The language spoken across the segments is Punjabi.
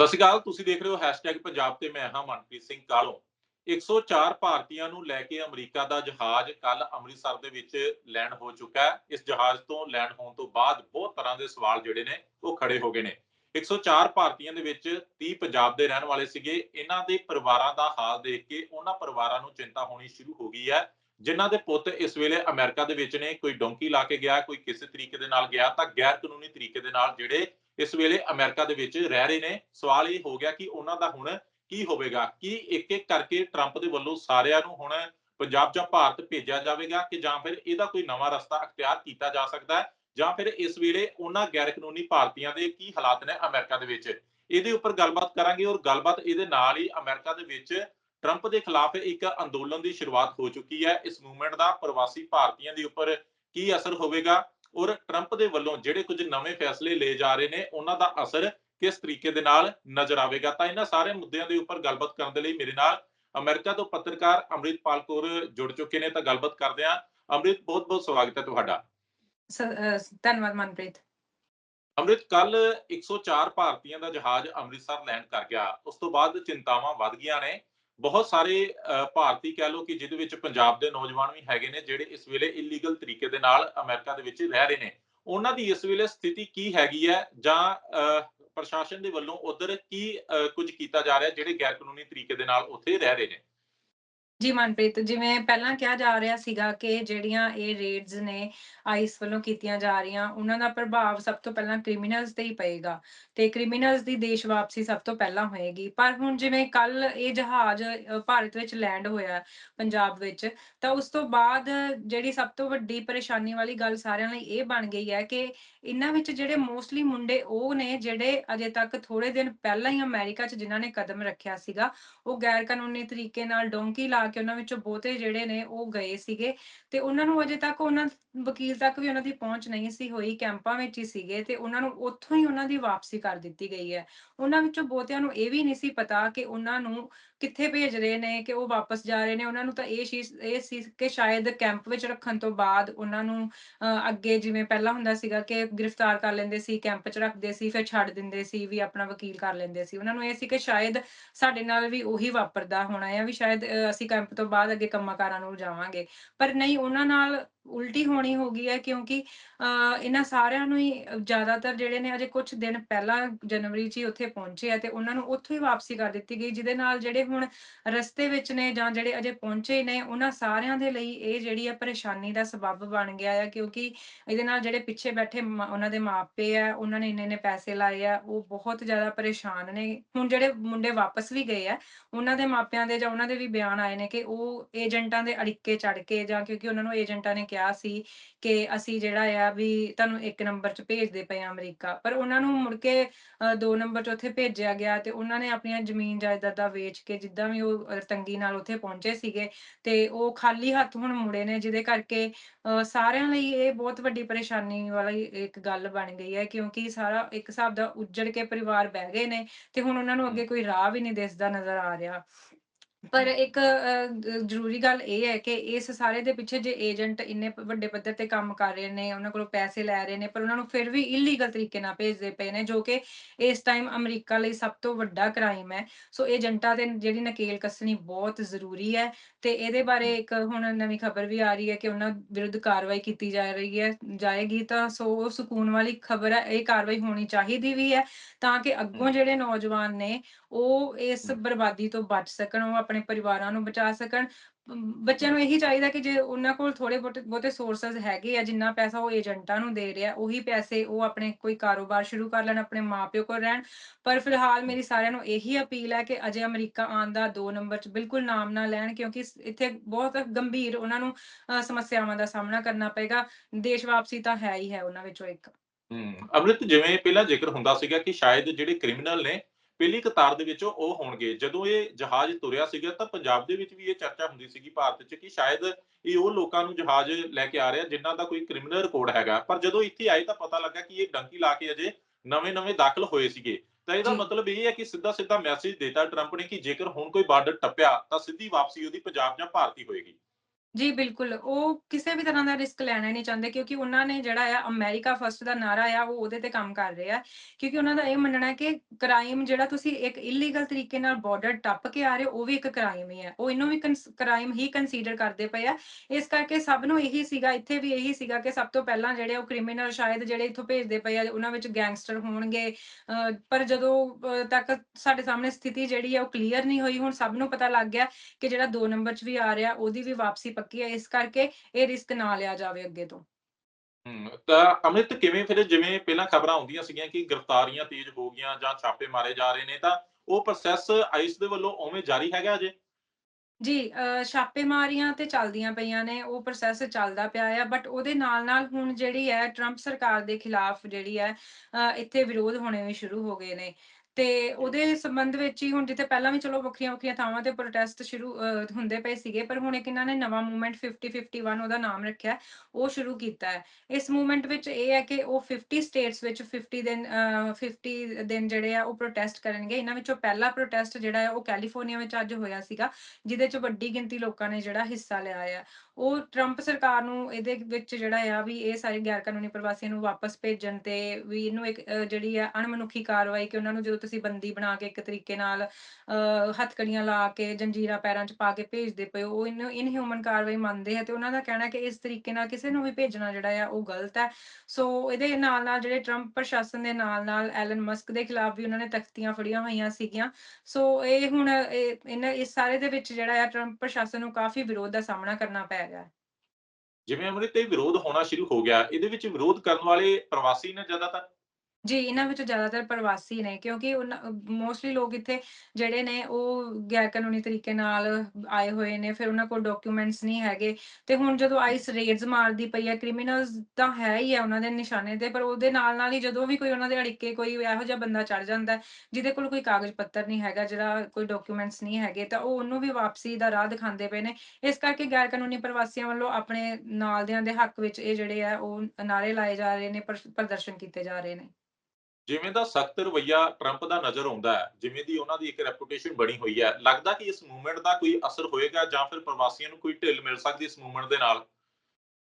ਸਤਿ ਸ਼੍ਰੀ ਅਕਾਲ, ਤੁਸੀਂ ਦੇਖ ਰਹੇ ਹੋ ਹੈਸ਼ਟੈਗ #ਪੰਜਾਬ ਤੇ ਮੈਂ ਹਾਂ ਮਨਪ੍ਰੀਤ ਸਿੰਘ ਕਾਲੋਂ। 104 ਭਾਰਤੀਆਂ ਨੂੰ ਲੈ ਕੇ ਅਮਰੀਕਾ ਦਾ ਜਹਾਜ਼ ਕੱਲ ਅੰਮ੍ਰਿਤਸਰ ਦੇ ਵਿੱਚ ਲੈਂਡ ਹੋ ਚੁੱਕਾ ਹੈ। ਇਸ ਜਹਾਜ਼ ਤੋਂ ਲੈਂਡ ਹੋਣ ਤੋਂ ਬਾਅਦ ਬਹੁਤ ਤਰ੍ਹਾਂ ਦੇ ਸਵਾਲ ਜਿਹੜੇ ਨੇ ਉਹ ਖੜੇ ਹੋ ਗਏ ਨੇ। 104 ਭਾਰਤੀਆਂ ਦੇ ਵਿੱਚ 30 ਪੰਜਾਬ ਦੇ ਰਹਿਣ ਵਾਲੇ ਸੀਗੇ। ਇਹਨਾਂ ਦੇ ਪਰਿਵਾਰਾਂ ਦਾ ਹਾਲ ਦੇਖ ਕੇ ਉਹਨਾਂ ਪਰਿਵਾਰਾਂ ਨੂੰ ਚਿੰਤਾ ਹੋਣੀ ਸ਼ੁਰੂ ਹੋ ਗਈ ਹੈ। ਜਿਨ੍ਹਾਂ ਦੇ ਪੁੱਤ ਇਸ ਵੇਲੇ ਅਮਰੀਕਾ ਦੇ ਵਿੱਚ ਨੇ, ਕੋਈ ਡੋਂਕੀ ਲਾ ਕੇ ਗਿਆ, ਕੋਈ ਕਿਸੇ ਤਰੀਕੇ ਦੇ ਨਾਲ ਗਿਆ ਤਾਂ ਗੈਰ ਕਾਨੂੰਨੀ ਤਰੀਕੇ ਦੇ ਨਾਲ ਜਿਹੜੇ ਇਸ ਵੇਲੇ ਅਮਰੀਕਾ ਦੇ ਵਿੱਚ ਰਹਿ ਰਹੇ ਨੇ। ਸਵਾਲ ਇਹ ਹੋ ਗਿਆ ਕਿ ਉਹਨਾਂ ਦਾ ਹੁਣ ਕੀ ਹੋਵੇਗਾ? ਕੀ ਇੱਕ ਇੱਕ ਕਰਕੇ ਟਰੰਪ ਦੇ ਵੱਲੋਂ ਸਾਰਿਆਂ ਨੂੰ ਹੁਣ ਪੰਜਾਬ ਜਾਂ ਭਾਰਤ ਭੇਜਿਆ ਜਾਵੇਗਾ ਕਿ ਜਾਂ ਫਿਰ ਇਹਦਾ ਕੋਈ ਨਵਾਂ ਰਸਤਾ ਅਖਤਿਆਰ ਕੀਤਾ ਜਾ ਸਕਦਾ ਹੈ? ਜਾਂ ਫਿਰ ਇਸ ਵੇਲੇ ਉਹਨਾਂ ਗੈਰ ਕਾਨੂੰਨੀ ਭਾਰਤੀਆਂ ਦੇ ਕੀ ਹਾਲਾਤ ਨੇ ਅਮਰੀਕਾ ਦੇ ਵਿੱਚ? ਇਹਦੇ ਉੱਪਰ ਗੱਲਬਾਤ ਕਰਾਂਗੇ ਔਰ ਗੱਲਬਾਤ ਇਹਦੇ ਨਾਲ ਹੀ ਅਮਰੀਕਾ ਦੇ ਵਿੱਚ ਟਰੰਪ ਦੇ ਖਿਲਾਫ ਇੱਕ ਅੰਦੋਲਨ ਦੀ ਸ਼ੁਰੂਆਤ ਹੋ ਚੁੱਕੀ ਹੈ। ਇਸ ਮੂਵਮੈਂਟ ਦਾ ਪ੍ਰਵਾਸੀ ਭਾਰਤੀਆਂ ਦੇ ਉੱਪਰ ਕੀ ਅਸਰ ਹੋਵੇਗਾ? ਔਰ ਟਰੰਪ ਦੇ ਵੱਲੋਂ ਜਿਹੜੇ ਕੁਝ ਨਵੇਂ ਫੈਸਲੇ ਲਏ ਜਾ ਰਹੇ ਨੇ ਉਹਨਾਂ ਦਾ ਅਸਰ ਕਿਸ ਤਰੀਕੇ ਦੇ ਨਾਲ ਨਜ਼ਰ ਆਵੇਗਾ? ਤਾਂ ਇਹਨਾਂ ਸਾਰੇ ਮੁੱਦਿਆਂ ਦੇ ਉੱਪਰ ਗੱਲਬਾਤ ਕਰਨ ਦੇ ਲਈ ਮੇਰੇ ਨਾਲ ਅਮਰੀਕਾ ਤੋਂ ਪੱਤਰਕਾਰ ਅੰਮ੍ਰਿਤਪਾਲ ਕੌਰ ਜੁੜ ਚੁੱਕੇ ਨੇ। ਤਾਂ ਗੱਲਬਾਤ ਕਰਦੇ ਹਾਂ। ਅੰਮ੍ਰਿਤ ਬਹੁਤ ਬਹੁਤ ਸਵਾਗਤ ਹੈ ਤੁਹਾਡਾ। ਧੰਨਵਾਦ ਮਨਪ੍ਰੀਤ। ਅੰਮ੍ਰਿਤ ਕੱਲ 104 ਭਾਰਤੀਆਂ ਦਾ ਜਹਾਜ਼ ਅੰਮ੍ਰਿਤਸਰ ਲੈਂਡ ਕਰ ਗਿਆ। ਉਸ ਤੋਂ ਬਾਅਦ ਚਿੰਤਾਵਾਂ ਵੱਧ ਗਈਆਂ ਨੇ। ਬਹੁਤ ਸਾਰੇ ਅਹ, ਭਾਰਤੀ ਕਹਿ ਲੋ ਕਿ ਜਿਹਦੇ ਵਿੱਚ ਪੰਜਾਬ ਦੇ ਨੌਜਵਾਨ ਵੀ ਹੈਗੇ ਨੇ ਜਿਹੜੇ ਇਸ ਵੇਲੇ ਇਲੀਗਲ ਤਰੀਕੇ ਦੇ ਨਾਲ ਅਮਰੀਕਾ ਦੇ ਵਿੱਚ ਰਹਿ ਰਹੇ ਨੇ। ਉਹਨਾਂ ਦੀ ਇਸ ਵੇਲੇ ਸਥਿਤੀ ਕੀ ਹੈਗੀ ਹੈ ਜਾਂ ਅਹ, ਪ੍ਰਸ਼ਾਸਨ ਦੇ ਵੱਲੋਂ ਉਧਰ ਕੀ ਅਹ, ਕੁਝ ਕੀਤਾ ਜਾ ਰਿਹਾ ਜਿਹੜੇ ਗੈਰ ਕਾਨੂੰਨੀ ਤਰੀਕੇ ਦੇ ਨਾਲ ਉੱਥੇ ਰਹਿ ਰਹੇ ਨੇ? ਜੀ ਮਨਪ੍ਰੀਤ, ਜਿਵੇਂ ਪਹਿਲਾਂ ਕਿਹਾ ਜਾ ਰਿਹਾ ਸੀਗਾ ਕਿ ਜਿਹੜੀਆਂ ਇਹ ਰੇਡਸ ਨੇ ਆਈਸ ਵੱਲੋਂ ਕੀਤੀਆਂ ਜਾ ਰਹੀਆਂ, ਉਹਨਾਂ ਦਾ ਪ੍ਰਭਾਵ ਸਭ ਤੋਂ ਪਹਿਲਾਂ ਕ੍ਰਿਮੀਨਲਸ ਤੇ ਹੀ ਪਏਗਾ ਤੇ ਕ੍ਰਿਮੀਨਲਸ ਦੀ ਦੇਸ਼ ਵਾਪਸੀ ਸਭ ਤੋਂ ਪਹਿਲਾਂ ਹੋਏਗੀ। ਪਰ ਹੁਣ ਜਿਵੇਂ ਕੱਲ ਇਹ ਜਹਾਜ਼ ਭਾਰਤ ਵਿੱਚ ਲੈਂਡ ਹੋਇਆ ਪੰਜਾਬ ਵਿੱਚ, ਤਾਂ ਉਸ ਤੋਂ ਬਾਅਦ ਜਿਹੜੀ ਸਭ ਤੋਂ ਵੱਡੀ ਪਰੇਸ਼ਾਨੀ ਵਾਲੀ ਗੱਲ ਸਾਰਿਆਂ ਲਈ ਇਹ ਬਣ ਗਈ ਹੈ ਕਿ ਇਹਨਾਂ ਵਿੱਚ ਜਿਹੜੇ ਮੋਸਟਲੀ ਮੁੰਡੇ ਉਹ ਨੇ ਜਿਹੜੇ ਅਜੇ ਤੱਕ ਥੋੜੇ ਦਿਨ ਪਹਿਲਾਂ ਹੀ ਅਮਰੀਕਾ 'ਚ ਜਿਨ੍ਹਾਂ ਨੇ ਕਦਮ ਰੱਖਿਆ ਸੀਗਾ, ਉਹ ਗੈਰ ਕਾਨੂੰਨੀ ਤਰੀਕੇ ਨਾਲ ਡੋਂਕੀ ਲਾ ਕੇ ਉਹਨਾਂ ਵਿੱਚੋਂ ਬਹੁਤੇ ਜਿਹੜੇ ਨੇ ਉਹ ਗਏ ਸੀਗੇ ਤੇ ਉਹਨਾਂ ਨੂੰ ਅਜੇ ਤੱਕ ਉਹਨਾਂ ਵਕੀਲ ਤੱਕ ਵੀ ਉਹਨਾਂ ਦੀ ਪਹੁੰਚ ਨਹੀਂ ਸੀ ਹੋਈ, ਕੈਂਪਾਂ ਵਿੱਚ ਹੀ ਸੀਗੇ ਤੇ ਉਹਨਾਂ ਨੂੰ ਉੱਥੋਂ ਹੀ ਉਹਨਾਂ ਦੀ ਵਾਪਸੀ ਕਰ ਦਿੱਤੀ ਗਈ ਹੈ। ਉਹਨਾਂ ਵਿੱਚੋਂ ਬਹੁਤਿਆਂ ਨੂੰ ਇਹ ਵੀ ਨਹੀਂ ਸੀ ਪਤਾ ਕਿ ਉਹਨਾਂ ਨੂੰ ਕਿੱਥੇ ਭੇਜ ਰਹੇ ਨੇ, ਕਿ ਉਹ ਵਾਪਸ ਜਾ ਰਹੇ ਨੇ। ਉਹਨਾਂ ਨੂੰ ਤਾਂ ਇਹ ਇਹ ਸੀ ਕਿ ਸ਼ਾਇਦ ਕੈਂਪ ਵਿੱਚ ਰੱਖਣ ਤੋਂ ਬਾਅਦ ਉਹਨਾਂ ਨੂੰ ਅੱਗੇ ਜਿਵੇਂ ਪਹਿਲਾਂ ਹੁੰਦਾ ਸੀਗਾ ਕਿ ਗ੍ਰਿਫਤਾਰ ਕਰ ਲੈਂਦੇ ਸੀ, ਕੈਂਪ 'ਚ ਰੱਖਦੇ ਸੀ, ਫਿਰ ਛੱਡ ਦਿੰਦੇ ਸੀ, ਵੀ ਆਪਣਾ ਵਕੀਲ ਕਰ ਲੈਂਦੇ ਸੀ। ਉਹਨਾਂ ਨੂੰ ਇਹ ਸੀ ਕਿ ਸ਼ਾਇਦ ਸਾਡੇ ਨਾਲ ਵੀ ਉਹੀ ਵਾਪਰਦਾ ਹੋਣਾ ਹੈ, ਵੀ ਸ਼ਾਇਦ ਅਸੀਂ ਕੈਂਪ ਤੋਂ ਬਾਅਦ ਅੱਗੇ ਕੰਮਾਂ-ਕਾਰਾਂ ਨੂੰ ਜਾਵਾਂਗੇ। ਪਰ ਨਹੀਂ ਉਹਨਾਂ ਨਾਲ ਉਲਟੀ ਹੋਣੀ ਹੋ ਗਈ ਹੈ ਕਿਉਂਕਿ ਅ, ਇਹਨਾਂ ਸਾਰਿਆਂ ਨੂੰ ਹੀ ਜ਼ਿਆਦਾਤਰ ਜਿਹੜੇ ਨੇ ਅਜੇ ਕੁਝ ਦਿਨ ਪਹਿਲਾਂ ਜਨਵਰੀ 'ਚ ਹੀ ਉੱਥੇ ਪਹੁੰਚੇ ਆ ਤੇ ਉਹਨਾਂ ਨੂੰ ਉੱਥੋਂ ਹੀ ਵਾਪਸੀ ਕਰ ਦਿੱਤੀ ਗਈ ਜਿਹਦੇ ਨਾਲ ਜਿਹੜੇ ਹੁਣ ਰਸਤੇ ਵਿੱਚ ਨੇ ਜਾਂ ਜਿਹੜੇ ਅਜੇ ਪਹੁੰਚੇ ਨੇ ਉਹਨਾਂ ਸਾਰਿਆਂ ਦੇ ਲਈ ਇਹ ਜਿਹੜੀ ਹੈ ਪਰੇਸ਼ਾਨੀ ਦਾ ਸਬੱਬ ਬਣ ਗਿਆ ਹੈ ਕਿਉਂਕਿ ਇਹਦੇ ਨਾਲ ਜਿਹੜੇ ਪਿੱਛੇ ਬੈਠੇ ਉਹਨਾਂ ਦੇ ਮਾਪੇ ਆ ਉਹਨਾਂ ਨੇ ਇੰਨੇ ਇੰਨੇ ਪੈਸੇ ਲਾਏ ਆ ਉਹ ਬਹੁਤ ਜ਼ਿਆਦਾ ਪਰੇਸ਼ਾਨ ਨੇ। ਹੁਣ ਜਿਹੜੇ ਮੁੰਡੇ ਵਾਪਸ ਵੀ ਗਏ ਆ ਉਹਨਾਂ ਦੇ ਮਾਪਿਆਂ ਦੇ ਜਾਂ ਉਹਨਾਂ ਦੇ ਵੀ ਬਿਆਨ ਆਏ ਨੇ ਕਿ ਉਹ ਏਜੰਟਾਂ ਦੇ ਅੜਿੱਕੇ ਚੜ ਕੇ ਜਾਂ ਕਿਉਂਕਿ ਉਹਨਾਂ ਨੂੰ ਏਜੰਟਾਂ ਨੇ ਕਿਹਾ ਸੀ ਕਿ ਅਸੀਂ ਜਿਹੜਾ ਆ ਵੀ ਤੁਹਾਨੂੰ ਇੱਕ ਨੰਬਰ 'ਚ ਭੇਜਦੇ ਪਏ ਆ ਅਮਰੀਕਾ। ਪਰ ਉਹਨਾਂ ਨੂੰ ਮੁੜ ਕੇ ਦੋ ਨੰਬਰ 'ਚ ਉੱਥੇ ਭੇਜਿਆ ਗਿਆ ਤੇ ਉਹਨਾਂ ਨੇ ਆਪਣੀਆਂ ਜ਼ਮੀਨ ਜਾਇਦਾਦਾਂ ਵੇਚ ਕੇ ਜਿੱਦਾਂ ਵੀ ਉਹ ਤੰਗੀ ਨਾਲ ਉੱਥੇ ਪਹੁੰਚੇ ਸੀਗੇ ਤੇ ਉਹ ਖਾਲੀ ਹੱਥ ਹੁਣ ਮੁੜੇ ਨੇ ਜਿਹਦੇ ਕਰਕੇ ਸਾਰਿਆਂ ਲਈ ਇਹ ਬਹੁਤ ਵੱਡੀ ਪਰੇਸ਼ਾਨੀ ਵਾਲੀ ਇੱਕ ਗੱਲ ਬਣ ਗਈ ਹੈ ਕਿਉਂਕਿ ਸਾਰਾ ਇੱਕ ਹਿਸਾਬ ਦਾ ਉੱਜੜ ਕੇ ਪਰਿਵਾਰ ਬਹਿ ਗਏ ਨੇ ਤੇ ਹੁਣ ਉਹਨਾਂ ਨੂੰ ਅੱਗੇ ਕੋਈ ਰਾਹ ਵੀ ਨਹੀਂ ਦਿਸਦਾ ਨਜ਼ਰ ਆ ਰਿਹਾ। ਪਰ ਇੱਕ ਜ਼ਰੂਰੀ ਗੱਲ ਇਹ ਹੈ ਕਿ ਇਸ ਸਾਰੇ ਦੇ ਪਿੱਛੇ ਜੇ ਏਜੰਟ ਇੰਨੇ ਵੱਡੇ ਪੱਧਰ ਤੇ ਕੰਮ ਕਰ ਰਹੇ ਨੇ ਉਹਨਾਂ ਕੋਲੋਂ ਪੈਸੇ ਲੈ ਰਹੇ ਨੇ ਪਰ ਉਹਨਾਂ ਨੂੰ ਫਿਰ ਵੀ ਇਲੀਗਲ ਤਰੀਕੇ ਨਾਲ ਭੇਜਦੇ ਪਏ ਨੇ ਜੋ ਕਿ ਇਸ ਟਾਈਮ ਅਮਰੀਕਾ ਲਈ ਸਭ ਤੋਂ ਵੱਡਾ ਕ੍ਰਾਈਮ ਹੈ ਸੋ ਏਜੰਟਾਂ ਤੇ ਜਿਹੜੀ ਨਕੇਲ ਕੱਸਣੀ ਬਹੁਤ ਜ਼ਰੂਰੀ ਹੈ ਤੇ ਇਹਦੇ ਬਾਰੇ ਇੱਕ ਹੁਣ ਨਵੀਂ ਖਬਰ ਵੀ ਆ ਰਹੀ ਹੈ ਕਿ ਉਹਨਾਂ ਵਿਰੁੱਧ ਕਾਰਵਾਈ ਕੀਤੀ ਜਾ ਰਹੀ ਹੈ ਜਾਏਗੀ ਤਾਂ ਸੋ ਉਹ ਸਕੂਨ ਵਾਲੀ ਖਬਰ ਹੈ ਇਹ ਕਾਰਵਾਈ ਹੋਣੀ ਚਾਹੀਦੀ ਵੀ ਹੈ ਤਾਂ ਕਿ ਅੱਗੋਂ। ਜਿਹੜੇ ਨੌਜਵਾਨ ਨੇ ਉਹ ਇਸ। ਬਰਬਾਦੀ ਤੋਂ ਬਚ ਸਕਣ ਉਹ ਆਪਣੇ ਪਰਿਵਾਰਾਂ ਨੂੰ ਬਚਾ ਸਕਣ। ਬੱਚਿਆਂ ਨੂੰ ਇਹੀ ਚਾਹੀਦਾ ਕਿ ਜੇ ਉਹਨਾਂ ਕੋਲ ਥੋੜੇ ਬਹੁਤੇ ਸੋਰਸਸ ਹੈਗੇ ਆ ਜਿੰਨਾ ਪੈਸਾ ਉਹ ਏਜੰਟਾਂ ਨੂੰ ਦੇ ਰਿਹਾ ਉਹੀ ਪੈਸੇ ਉਹ ਆਪਣੇ ਕੋਈ ਕਾਰੋਬਾਰ ਸ਼ੁਰੂ ਕਰ ਲੈਣ ਆਪਣੇ ਮਾਪਿਓ ਕੋਲ ਰਹਿਣ। ਪਰ ਫਿਲਹਾਲ ਮੇਰੀ ਸਾਰਿਆਂ ਨੂੰ ਇਹੀ ਅਪੀਲ ਹੈ ਕਿ ਅਜੇ ਅਮਰੀਕਾ ਆਉਣ ਦਾ ਦੋ ਨੰਬਰ 'ਚ ਬਿਲਕੁਲ ਨਾਮ ਨਾ ਲੈਣ ਕਿਉਂਕਿ ਇੱਥੇ ਬਹੁਤ ਗੰਭੀਰ ਉਹਨਾਂ ਨੂੰ ਸਮੱਸਿਆਵਾਂ ਦਾ ਸਾਹਮਣਾ ਕਰਨਾ ਪਏਗਾ। ਦੇਸ਼ ਵਾਪਸੀ ਤਾਂ ਹੈ ਹੀ ਹੈ ਉਹਨਾਂ ਵਿੱਚੋਂ ਇੱਕ। ਹਮ ਅੰਮ੍ਰਿਤ ਜਿਵੇਂ ਪਹਿਲਾਂ ਜ਼ਿਕਰ ਹੁੰਦਾ ਸੀਗਾ ਕਿ ਸ਼ਾਇਦ ਜਿਹੜੇ ਕ੍ਰਿਮੀਨਲ ਨੇ ਪਹਿਲੀ ਕਤਾਰ ਦੇ ਵਿੱਚੋਂ ਉਹ ਹੋਣਗੇ। ਜਦੋਂ ਇਹ ਜਹਾਜ਼ ਤੁਰਿਆ ਸੀਗਾ ਤਾਂ ਪੰਜਾਬ ਦੇ ਵਿੱਚ ਵੀ ਇਹ ਚਰਚਾ ਹੁੰਦੀ ਸੀਗੀ ਭਾਰਤ 'ਚ ਕਿ ਸ਼ਾਇਦ ਇਹ ਉਹ ਲੋਕਾਂ ਨੂੰ ਜਹਾਜ਼ ਲੈ ਕੇ ਆ ਰਿਹਾ ਜਿਨ੍ਹਾਂ ਦਾ ਕੋਈ ਕ੍ਰਿਮੀਨਲ ਰਿਕਾਰਡ ਹੈਗਾ। ਪਰ ਜਦੋਂ ਇੱਥੇ ਆਏ ਤਾਂ ਪਤਾ ਲੱਗਾ ਕਿ ਇਹ ਡੰਕੀ ਲਾ ਕੇ ਅਜੇ ਨਵੇਂ-ਨਵੇਂ ਦਾਖਲ ਹੋਏ ਸੀਗੇ। ਤਾਂ ਇਹਦਾ। ਮਤਲਬ ਇਹ ਹੈ ਕਿ ਸਿੱਧਾ ਸਿੱਧਾ ਮੈਸੇਜ ਦਿੱਤਾ ਟਰੰਪ ਨੇ ਕਿ ਜੇਕਰ ਹੁਣ ਕੋਈ ਬਾਰਡਰ ਟੱਪਿਆ ਤਾਂ ਸਿੱਧੀ ਵਾਪਸੀ ਉਹਦੀ ਪੰਜਾਬ ਜਾਂ ਭਾਰਤ ਹੋਏਗੀ। ਜੀ, ਬਿਲਕੁਲ। ਉਹ ਕਿਸੇ ਵੀ ਤਰ੍ਹਾਂ ਦਾ ਰਿਸਕ ਲੈਣਾ ਹੀ ਨਹੀਂ ਚਾਹੁੰਦੇ ਕਿਉਂਕਿ ਉਹਨਾਂ ਨੇ ਜਿਹੜਾ ਆ ਅਮਰੀਕਾ ਫਰਸਟ ਦਾ ਨਾਅਰਾ ਆ ਉਹ ਉਹਦੇ ਤੇ ਕੰਮ ਕਰ ਰਹੇ ਆ। ਕਿਉਂਕਿ ਉਹਨਾਂ ਦਾ ਇਹ ਮੰਨਣਾ ਹੈ ਕਿ ਕ੍ਰਾਈਮ ਜਿਹੜਾ ਤੁਸੀਂ ਇੱਕ ਇਲੀਗਲ ਤਰੀਕੇ ਨਾਲ ਬਾਰਡਰ ਟੱਪ ਕੇ ਆ ਰਹੇ ਹੋ ਉਹ ਵੀ ਇੱਕ ਕ੍ਰਾਈਮ ਹੀ ਹੈ। ਉਹ ਇਹਨੂੰ ਵੀ ਕ੍ਰਾਈਮ ਹੀ ਕੰਸੀਡਰ ਕਰਦੇ ਪਏ ਆ। ਇਸ ਕਰਕੇ ਸਭ ਨੂੰ ਇਹੀ ਸੀਗਾ ਇੱਥੇ ਵੀ ਇਹੀ ਸੀਗਾ ਕਿ ਸਭ ਤੋਂ ਪਹਿਲਾਂ ਜਿਹੜੇ ਉਹ ਕ੍ਰਿਮੀਨਲ ਸ਼ਾਇਦ ਜਿਹੜੇ ਇੱਥੋਂ ਭੇਜਦੇ ਪਏ ਆ ਉਹਨਾਂ ਵਿੱਚ ਗੈਂਗਸਟਰ ਹੋਣਗੇ। ਅਹ ਪਰ ਜਦੋਂ ਅ, ਤੱਕ ਸਾਡੇ ਸਾਹਮਣੇ ਸਥਿਤੀ ਜਿਹੜੀ ਆ ਉਹ ਕਲੀਅਰ ਨਹੀਂ ਹੋਈ ਹੁਣ ਸਭ ਨੂੰ ਪਤਾ ਲੱਗ ਗਿਆ ਕਿ ਜਿਹੜਾ 2 ਨੰਬਰ 'ਚ ਵੀ ਆ ਰਿਹਾ ਉਹਦੀ ਵੀ ਵਾਪਸੀ ਪੱਕੀ ਹੈ ਇਸ ਕਰਕੇ ਇਹ ਰਿਸਕ ਨਾ ਲਿਆ ਜਾਵੇ ਅੱਗੇ ਤੋਂ। ਤਾਂ ਅੰਮ੍ਰਿਤ ਕਿਵੇਂ ਫਿਰ ਜਿਵੇਂ ਪਹਿਲਾਂ ਖਬਰਾਂ ਆਉਂਦੀਆਂ ਸੀਗੀਆਂ ਕਿ ਗ੍ਰਿਫਤਾਰੀਆਂ ਤੇਜ਼ ਹੋ ਗਈਆਂ ਜਾਂ ਛਾਪੇ ਮਾਰੇ ਜਾ ਰਹੇ ਨੇ ਤਾਂ ਉਹ ਪ੍ਰੋਸੈਸ ਆਈਸ ਦੇ ਵੱਲੋਂ ਉਵੇਂ ਜਾਰੀ ਹੈਗਾ ਅਜੇ? ਜੀ ਛਾਪੇਮਾਰੀਆਂ ਤੇ ਚੱਲਦੀਆਂ ਪਈਆਂ ਨੇ, ਉਹ ਪ੍ਰੋਸੈਸ ਚੱਲਦਾ ਪਿਆ ਆ ਬਟ ਉਹਦੇ ਨਾਲ-ਨਾਲ ਹੁਣ ਜਿਹੜੀ ਹੈ ਟਰੰਪ ਸਰਕਾਰ ਦੇ ਖਿਲਾਫ ਜਿਹੜੀ ਹੈ ਇੱਥੇ ਵਿਰੋਧ ਹੋਣੇ ਵੀ ਸ਼ੁਰੂ ਹੋ ਗਏ ਨੇ। ਤੇ ਉਹਦੇ ਸੰਬੰਧ ਵਿੱਚ ਹੀ ਹੁਣ ਜਿੱਥੇ ਪਹਿਲਾਂ ਵੀ ਚਲੋ ਵੱਖਰੀਆਂ-ਵੱਖਰੀਆਂ ਥਾਵਾਂ ਤੇ ਪ੍ਰੋਟੈਸਟ ਸ਼ੁਰੂ ਹੁੰਦੇ ਪਏ ਸੀਗੇ ਪਰ ਹੁਣ ਇੱਕ ਇਹਨਾਂ ਨੇ ਨਵਾਂ ਮੂਵਮੈਂਟ 50-51 ਉਹਦਾ ਨਾਮ ਰੱਖਿਆ, ਉਹ ਸ਼ੁਰੂ ਕੀਤਾ ਹੈ। ਇਸ ਮੂਵਮੈਂਟ ਵਿੱਚ ਇਹ ਹੈ ਕਿ ਉਹ 50 ਸਟੇਟਸ ਵਿੱਚ 50 ਦਿਨ 50 ਦਿਨ ਜਿਹੜੇ ਆ ਉਹ ਪ੍ਰੋਟੈਸਟ ਕਰਨਗੇ। ਇਹਨਾਂ ਵਿੱਚੋਂ ਪਹਿਲਾ ਪ੍ਰੋਟੈਸਟ ਜਿਹੜਾ ਹੈ ਉਹ ਕੈਲੀਫੋਰਨੀਆ ਵਿੱਚ ਅੱਜ ਹੋਇਆ ਸੀਗਾ। ਜਿਹਦੇ 'ਚ ਵੱਡੀ ਗਿਣਤੀ ਲੋਕਾਂ ਨੇ ਜਿਹੜਾ ਹਿੱਸਾ ਲਿਆ ਆ। ਉਹ ਟਰੰਪ ਸਰਕਾਰ ਨੂੰ ਇਹਦੇ ਵਿੱਚ ਜਿਹੜਾ ਆ ਵੀ ਇਹ ਸਾਰੇ ਗੈਰ ਕਾਨੂੰਨੀ ਪ੍ਰਵਾਸੀਆਂ ਨੂੰ ਵਾਪਸ ਭੇਜਣ ਤੇ ਵੀ ਇਹਨੂੰ ਇੱਕ ਜਿਹੜੀ ਆ ਅਣਮਨੁੱਖੀ ਕਾਰਵਾਈ ਕਿ ਉਹਨਾਂ ਨੂੰ ਜਦੋਂ ਤੁਸੀਂ ਬੰਦੀ ਬਣਾ ਕੇ ਇੱਕ ਤਰੀਕੇ ਨਾਲ ਹੱਥਕੜੀਆਂ ਲਾ ਕੇ, ਜੰਜੀਰਾਂ ਪੈਰਾਂ 'ਚ ਪਾ ਕੇ ਭੇਜਦੇ ਪਏ ਉਹ ਇਨ ਇਨਹਿਊਮਨ ਕਾਰਵਾਈ ਮੰਨਦੇ ਆ ਤੇ ਉਹਨਾਂ ਦਾ ਕਹਿਣਾ ਕਿ ਇਸ ਤਰੀਕੇ ਨਾਲ ਕਿਸੇ ਨੂੰ ਵੀ ਭੇਜਣਾ ਜਿਹੜਾ ਆ ਉਹ ਗਲਤ ਹੈ। ਸੋ ਇਹਦੇ ਨਾਲ-ਨਾਲ ਜਿਹੜੇ ਟਰੰਪ ਪ੍ਰਸ਼ਾਸਨ ਦੇ ਨਾਲ-ਨਾਲ ਐਲਨ ਮਸਕ ਦੇ ਖਿਲਾਫ ਵੀ ਉਹਨਾਂ ਨੇ ਤਖ਼ਤੀਆਂ ਫੜੀਆਂ ਹੋਈਆਂ ਸੀਗੀਆਂ। ਸੋ ਇਹ ਹੁਣ ਇਹਨਾਂ ਇਸ ਸਾਰੇ ਦੇ ਵਿੱਚ ਜਿਹੜਾ ਆ ਟਰੰਪ ਪ੍ਰਸ਼ਾਸਨ ਨੂੰ ਕਾਫ਼ੀ ਵਿਰੋਧ ਦਾ ਸਾਹਮਣਾ ਕਰਨਾ ਪੈ ਰਿਹਾ ਹੈ। ਜਿਵੇਂ ਅੰਮ੍ਰਿਤ ਇਹ ਵਿਰੋਧ ਹੋਣਾ ਸ਼ੁਰੂ ਹੋ ਗਿਆ, ਇਹਦੇ ਵਿੱਚ ਵਿਰੋਧ ਕਰਨ ਵਾਲੇ ਪ੍ਰਵਾਸੀ ਨੇ ਜ਼ਿਆਦਾਤਰ? ਜੀ, ਇਹਨਾਂ ਵਿੱਚੋਂ ਜ਼ਿਆਦਾਤਰ ਪ੍ਰਵਾਸੀ ਨੇ ਕਿਉਂਕਿ ਉਹਨਾਂ ਮੋਸਟਲੀ ਲੋਕ ਇੱਥੇ ਜਿਹੜੇ ਨੇ ਉਹ ਗੈਰ ਕਾਨੂੰਨੀ ਤਰੀਕੇ ਨਾਲ ਆਏ ਹੋਏ ਨੇ, ਫਿਰ ਉਹਨਾਂ ਕੋਲ ਡਾਕੂਮੈਂਟਸ ਨਹੀਂ ਹੈਗੇ ਤੇ ਹੁਣ ਜਦੋਂ ਆਈਸ ਰੇਡਸ ਮਾਰਦੀ ਪਈ ਹੈ, ਕ੍ਰਿਮੀਨਲਸ ਤਾਂ ਹੈ ਹੀ ਹੈ ਉਹਨਾਂ ਦੇ ਨਿਸ਼ਾਨੇ ਤੇ, ਪਰ ਉਹਦੇ ਨਾਲ-ਨਾਲ ਹੀ ਜਦੋਂ ਵੀ ਕੋਈ ਉਹਨਾਂ ਦੇ ਅੜਿੱਕੇ ਕੋਈ ਇਹੋ ਜਿਹਾ ਬੰਦਾ ਚੜ੍ਹ ਜਾਂਦਾ ਹੈ, ਜਿਹਦੇ ਕੋਲ ਕੋਈ ਕਾਗਜ਼ ਪੱਤਰ ਨਹੀਂ ਹੈਗਾ, ਜਿਹੜਾ ਕੋਈ ਡਾਕੂਮੈਂਟਸ ਨਹੀਂ ਹੈਗੇ, ਤਾਂ ਉਹ ਉਹਨੂੰ ਵੀ ਵਾਪਸੀ ਦਾ ਰਾਹ ਦਿਖਾਉਂਦੇ ਪਏ ਨੇ। ਇਸ ਕਰਕੇ ਗੈਰ ਕਾਨੂੰਨੀ ਪ੍ਰਵਾਸੀਆਂ ਵੱਲੋਂ ਆਪਣੇ ਨਾਲ ਦਿਆਂ ਦੇ ਹੱਕ ਵਿੱਚ ਇਹ ਜਿਹੜੇ ਆ ਉਹ ਨਾਅਰੇ ਲਾਏ ਜਾ ਰਹੇ ਨੇ, ਪ੍ਰਸ਼ ਪ੍ਰਦਰਸ਼ਨ ਕੀਤੇ ਜਾ ਰਹੇ ਨੇ। ਜਿਵੇਂ ਦਾ ਸਖਤ ਰਵੱਈਆ ਟਰੰਪ ਦਾ ਨਜ਼ਰ ਆਉਂਦਾ ਹੈ, ਜਿਵੇਂ ਦੀ ਉਹਨਾਂ ਦੀ ਇੱਕ ਰੈਪੂਟੇਸ਼ਨ ਬਣੀ ਹੋਈ ਹੈ, ਲੱਗਦਾ ਕਿ ਇਸ ਮੂਵਮੈਂਟ ਦਾ ਕੋਈ ਅਸਰ ਹੋਏਗਾ ਜਾਂ ਫਿਰ ਪ੍ਰਵਾਸੀਆਂ ਨੂੰ ਕੋਈ ਢਿੱਲ ਮਿਲ ਸਕਦੀ ਇਸ ਮੂਵਮੈਂਟ ਦੇ ਨਾਲ?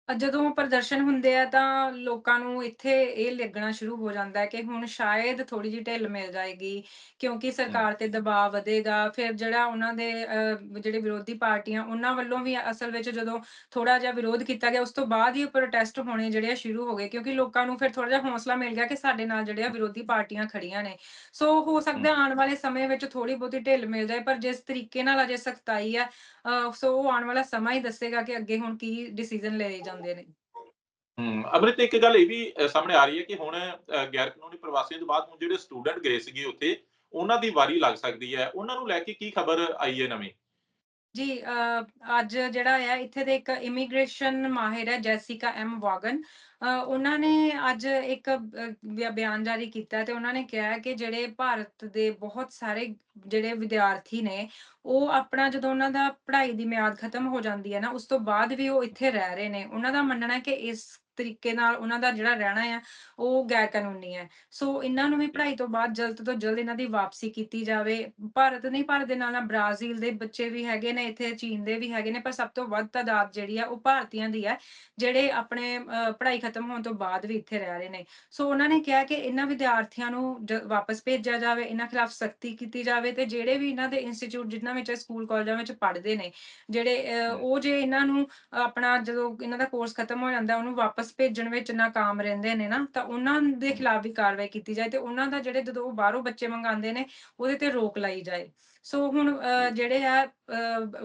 ਅ, ਜਦੋਂ ਪ੍ਰਦਰਸ਼ਨ ਹੁੰਦੇ ਆ ਤਾਂ ਲੋਕਾਂ ਨੂੰ ਇੱਥੇ ਇਹ ਲੱਗਣਾ ਸ਼ੁਰੂ ਹੋ ਜਾਂਦਾ ਹੈ ਕਿ ਹੁਣ ਸ਼ਾਇਦ ਥੋੜ੍ਹੀ ਜਿਹੀ ਢਿੱਲ ਮਿਲ ਜਾਏਗੀ ਕਿਉਂਕਿ ਹੂੰ, ਸਰਕਾਰ ਤੇ ਦਬਾਅ ਵਧੇਗਾ। ਫਿਰ ਜਿਹੜਾ ਉਹਨਾਂ ਦੇ ਅ, ਜਿਹੜੇ ਵਿਰੋਧੀ ਪਾਰਟੀਆਂ ਉਹਨਾਂ ਵੱਲੋਂ ਵੀ ਅਸਲ ਵਿੱਚ ਜਦੋਂ ਥੋੜ੍ਹਾ ਜਿਹਾ ਵਿਰੋਧ ਕੀਤਾ ਗਿਆ ਉਸ ਤੋਂ ਬਾਅਦ ਹੀ ਪ੍ਰੋਟੈਸਟ ਹੋਣੇ ਜਿਹੜੇ ਆ ਸ਼ੁਰੂ ਹੋ ਗਏ ਕਿਉਂਕਿ ਲੋਕਾਂ ਨੂੰ ਫਿਰ ਥੋੜ੍ਹਾ ਜਿਹਾ ਹੌਸਲਾ ਮਿਲ ਗਿਆ ਕਿ ਸਾਡੇ ਨਾਲ ਜਿਹੜੇ ਆ ਵਿਰੋਧੀ ਪਾਰਟੀਆਂ ਖੜੀਆਂ ਨੇ। ਸੋ ਹੋ ਹੂੰ, ਸਕਦਾ ਆਉਣ ਵਾਲੇ ਸਮੇਂ ਵਿੱਚ ਥੋੜ੍ਹੀ ਬਹੁਤੀ ਢਿੱਲ ਮਿਲ ਜਾਏ ਪਰ ਜਿਸ ਤਰੀਕੇ ਨਾਲ ਅਜੇ ਸਖਤਾਈ ਹੈ ਅ, ਸੋ ਉਹ ਆਉਣ ਵਾਲਾ ਸਮਾਂ ਹੀ ਦੱਸੇਗਾ ਕਿ ਅੱਗੇ ਹੁਣ ਕੀ ਡਿਸੀਜ਼ਨ ਲਏ ਜਾਂਦੇ ਨੇ। ਹੂੰ। ਅੰਮ੍ਰਿਤ ਇੱਕ ਗੱਲ ਇਹ ਵੀ ਸਾਹਮਣੇ ਆ ਰਹੀ ਹੈ ਕਿ ਹੁਣ ਗੈਰ ਕਾਨੂੰਨੀ ਪ੍ਰਵਾਸੀਆਂ ਤੋਂ ਬਾਅਦ ਹੁਣ ਜਿਹੜੇ ਸਟੂਡੈਂਟ ਗਏ ਸੀਗੇ ਉੱਥੇ, ਉਹਨਾਂ ਦੀ ਵਾਰੀ ਲੱਗ ਸਕਦੀ ਹੈ। ਉਹਨਾਂ ਨੂੰ ਲੈ ਕੇ ਕੀ ਖਬਰ ਆਈ ਹੈ ਨਵੀਂ? ਜੀ ਅੱਜ ਜਿਹੜਾ ਆ, ਇੱਥੇ ਦੇ ਇੱਕ ਇਮੀਗ੍ਰੇਸ਼ਨ ਮਾਹਿਰ ਹੈ ਜੈਸਿਕਾ ਐਮ ਵਾਗਨ। ਉਹਨਾਂ ਨੇ ਅੱਜ ਇੱਕ ਬਿਆਨ ਜਾਰੀ ਕੀਤਾ ਤੇ ਉਹਨਾਂ ਨੇ ਕਿਹਾ ਕਿ ਜਿਹੜੇ ਭਾਰਤ ਦੇ ਬਹੁਤ ਸਾਰੇ ਜਿਹੜੇ ਵਿਦਿਆਰਥੀ ਨੇ, ਉਹ ਆਪਣਾ ਜਦੋਂ ਉਹਨਾਂ ਦਾ ਪੜ੍ਹਾਈ ਦੀ ਮਿਆਦ ਖਤਮ ਹੋ ਜਾਂਦੀ ਹੈ ਨਾ, ਉਸ ਤੋਂ ਬਾਅਦ ਵੀ ਉਹ ਇੱਥੇ ਰਹਿ ਰਹੇ ਨੇ। ਉਹਨਾਂ ਦਾ ਮੰਨਣਾ ਹੈ ਕਿ ਇਸ ਤਰੀਕੇ ਨਾਲ ਉਹਨਾਂ ਦਾ ਜਿਹੜਾ ਰਹਿਣਾ ਆ ਉਹ ਗੈਰ ਕਾਨੂੰਨੀ ਹੈ। ਸੋ ਇਹਨਾਂ ਨੂੰ ਵੀ ਪੜ੍ਹਾਈ ਤੋਂ ਬਾਅਦ ਜਲਦ ਤੋਂ ਜਲਦ ਇਹਨਾਂ ਦੀ ਵਾਪਸੀ ਕੀਤੀ ਜਾਵੇ। ਭਾਰਤ ਨਹੀਂ ਭਾਰਤ ਦੇ ਨਾਲ ਨਾਲ ਬ੍ਰਾਜ਼ੀਲ ਦੇ ਬੱਚੇ ਵੀ ਹੈਗੇ ਨੇ ਇੱਥੇ ਚੀਨ ਦੇ ਵੀ ਹੈਗੇ ਨੇ ਪਰ ਸਭ ਤੋਂ ਵੱਧ ਤਾਦਾਦ ਜਿਹੜੀ ਆ ਉਹ ਭਾਰਤੀਆਂ ਦੀ ਹੈ ਜਿਹੜੇ ਆਪਣੇ ਪੜ੍ਹਾਈ ਖਤਮ ਹੋਣ ਤੋਂ ਬਾਅਦ ਵੀ ਇੱਥੇ ਰਹਿ ਰਹੇ ਨੇ। ਸੋ ਉਹਨਾਂ ਨੇ ਕਿਹਾ ਕਿ ਇਹਨਾਂ ਵਿਦਿਆਰਥੀਆਂ ਨੂੰ ਵਾਪਸ ਭੇਜਿਆ ਜਾਵੇ ਇਹਨਾਂ ਖਿਲਾਫ ਸਖਤੀ ਕੀਤੀ ਜਾਵੇ ਤੇ ਜਿਹੜੇ ਵੀ ਇਹਨਾਂ ਦੇ ਇੰਸਟੀਚਿਊਟ ਜਿਨ੍ਹਾਂ ਵਿੱਚ ਸਕੂਲ ਕਾਲਜਾਂ ਵਿੱਚ ਪੜ੍ਹਦੇ ਨੇ ਜਿਹੜੇ ਉਹ ਜੇ ਇਹਨਾਂ ਨੂੰ ਆਪਣਾ ਜਦੋਂ ਇਹਨਾਂ ਦਾ ਕੋਰਸ ਖਤਮ ਹੋ ਜਾਂਦਾ ਉਹਨੂੰ ਵਾਪਸ ਭੇਜਣ ਵਿੱਚ ਨਾਕਾਮ ਰਹਿੰਦੇ ਨੇ ਨਾ ਤਾਂ ਉਹਨਾਂ ਦੇ ਖਿਲਾਫ ਵੀ ਕਾਰਵਾਈ ਕੀਤੀ ਜਾਏ ਤੇ ਉਹਨਾਂ ਦਾ ਜਿਹੜੇ ਜਦੋਂ ਬਾਹਰੋਂ ਬੱਚੇ ਮੰਗਾਉਂਦੇ ਨੇ ਉਹਦੇ ਤੇ ਰੋਕ ਲਾਈ ਜਾਏ। ਸੋ ਹੁਣ। ਜਿਹੜੇ ਆ